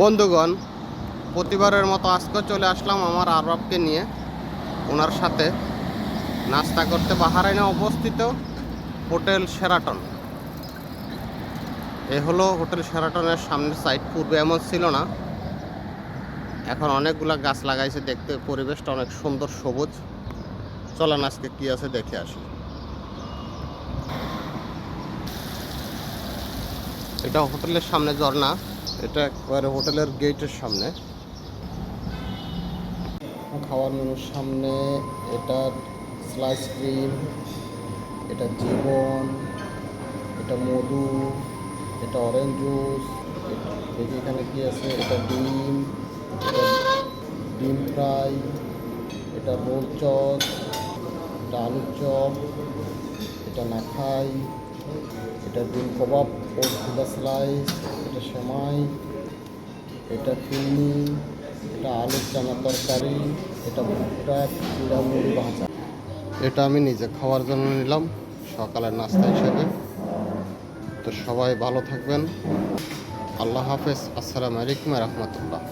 বন্ধুগণ, প্রতিবারের মতো আজকে চলে আসলাম আমার আরবাবকে নিয়ে। ওনার সাথে নাস্তা করতে বাহারাইনে অবস্থিত হোটেল সেরাটন এ হলো হোটেল সেরাটনের সামনের সাইড পূর্বে এমন ছিল না। এখন অনেকগুলা গাছ লাগাইছে, দেখতে পরিবেশটা অনেক সুন্দর সবুজ। চলেন আজকে কি আছে দেখে আসি। এটা হোটেলের সামনে ঝর্ণা। এটা একবারে হোটেলের গেটের সামনে। খাওয়ার মেনুর সামনে এটা স্লাইস ক্রিম এটা জীবন, এটা মধু, এটা অরেঞ্জ জুস দেখি এখানে কি আছে? এটা ডিম এটা ডিম ফ্রাই, এটা রোল চপ, এটা আলুর চপ, এটা নাখাই এটা ডিম কবাব ফুলা স্লাইস এটা সেমাই এটা চিনি এটা আলুর চানা তরকারি, এটা ভুট্টা চিড়া মুড়ি ভাজা। এটা আমি নিজে খাওয়ার জন্য নিলাম, সকালের নাস্তা হিসেবে। তো সবাই ভালো থাকবেন। আল্লাহ হাফেজ। আসসালামু আলাইকুম রহমতুল্লাহ।